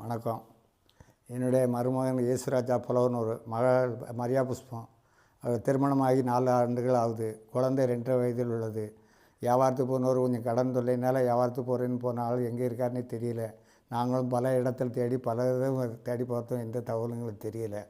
வணக்கம். என்னுடைய மருமகன் இயேசுராஜா புலவன் ஒரு மகள் மரியா புஷ்பம். அவர் திருமணமாகி நாலு ஆண்டுகள் ஆகுது. குழந்தை ரெண்டரை வயதில் உள்ளது. வியாபாரத்துக்கு போனவர் கொஞ்சம் கடன் தொல்லைனால வியாபாரத்துக்கு போகிறேன்னு போனாலும் எங்கே இருக்காருன்னே தெரியல. நாங்களும் பல இடத்தில் தேடி பல இதுவும் தேடி பார்த்தோம். எந்த தகவலுங்களும் தெரியல.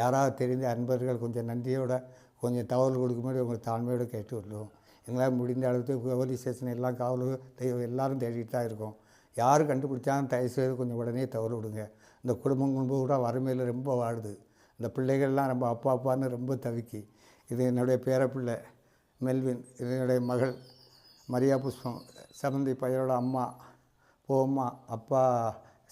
யாராவது தெரிந்த அன்பர்கள் கொஞ்சம் நன்றியோட கொஞ்சம் தகவல் கொடுக்கும்போது உங்களுக்கு தாழ்மையோடு கேட்டு விடுவோம் எங்களால் முடிந்த அளவுக்கு போலீஸ் ஸ்டேஷன் எல்லாம் காவல் தெய்வம் எல்லாரும் தேடிட்டு தான் இருக்கோம். யார் கண்டுபிடிச்சாலும் தயவுசெய்து கொஞ்சம் உடனே தவறு விடுங்க. இந்த குடும்பம் குடும்பம் கூட வறுமையில் ரொம்ப வாடுது இந்த பிள்ளைகள்லாம் ரொம்ப அப்பா அப்பான்னு ரொம்ப தவிக்கி. இது என்னுடைய பேரப்பிள்ளை மெல்வின் இது என்னுடைய மகள் மரியா புஷ்பம் சமந்தி பையனோட அம்மா போம்மா அப்பா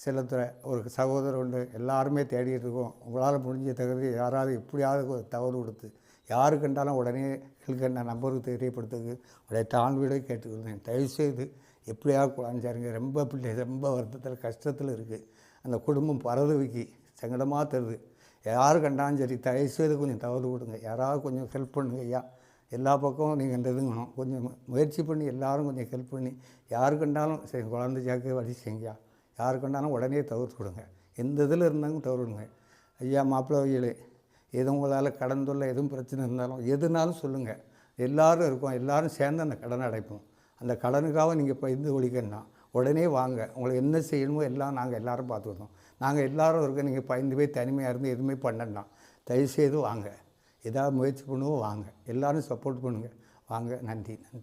செல்லத்துறை ஒரு சகோதரர் உண்டு. எல்லாருமே தேடிட்டு இருக்கோம். உங்களால் முடிஞ்ச தகுதி யாராவது எப்படியாவது தவறு கொடுத்து யாரு கண்டாலும் உடனே எங்களுக்கு நம்பருக்கு தெரியப்படுத்துக்கு உடைய தாழ்வீடு கேட்டுக்கிறேன் தயவுசெய்து எப்படியாவது குழந்தைங்க ரொம்ப பிள்ளை ரொம்ப வருத்தத்தில் கஷ்டத்தில் இருக்குது அந்த குடும்பம் பரதவிக்கு சங்கடமாக தருது. யார் கண்டாலும் சரி தயவு செய்து கொஞ்சம் தவறு கொடுங்க யாராவது கொஞ்சம் ஹெல்ப் பண்ணுங்க ஐயா. எல்லா பக்கமும் நீங்கள் இந்த இதுங்கணும் கொஞ்சம் முயற்சி பண்ணி எல்லாரும் கொஞ்சம் ஹெல்ப் பண்ணி யார் கண்டாலும் சரி குழந்த ஜாக்கு வழி செய்யா யார் கண்டாலும் உடனே தவிர்த்து விடுங்க. எந்த இதில் இருந்தாலும் தவறு கொடுங்க ஐயா மாப்பிள்ளை வகையிலே எது உங்களால் கடன் தொல்லை எதுவும் பிரச்சனை இருந்தாலும் எதுனாலும் சொல்லுங்கள் எல்லாரும் இருக்கோம். எல்லாரும் சேர்ந்து அந்த கடனை அடைப்போம். அந்த கடனுக்காக நீங்கள் இப்போ இருந்து ஒழிக்கணும்னா உடனே வாங்க. உங்களுக்கு என்ன செய்யணுமோ எல்லாம் நாங்கள் எல்லோரும் பார்த்துக்கிட்டோம் நாங்கள் எல்லோரும் இருக்க நீங்கள் பயந்து போய் தனிமையாக இருந்து எதுவுமே பண்ணலாம் தயவுசெய்து வாங்க. ஏதாவது முயற்சி பண்ணுவோம் வாங்க. எல்லாரும் சப்போர்ட் பண்ணுங்கள் வாங்க. நன்றி. நன்றி.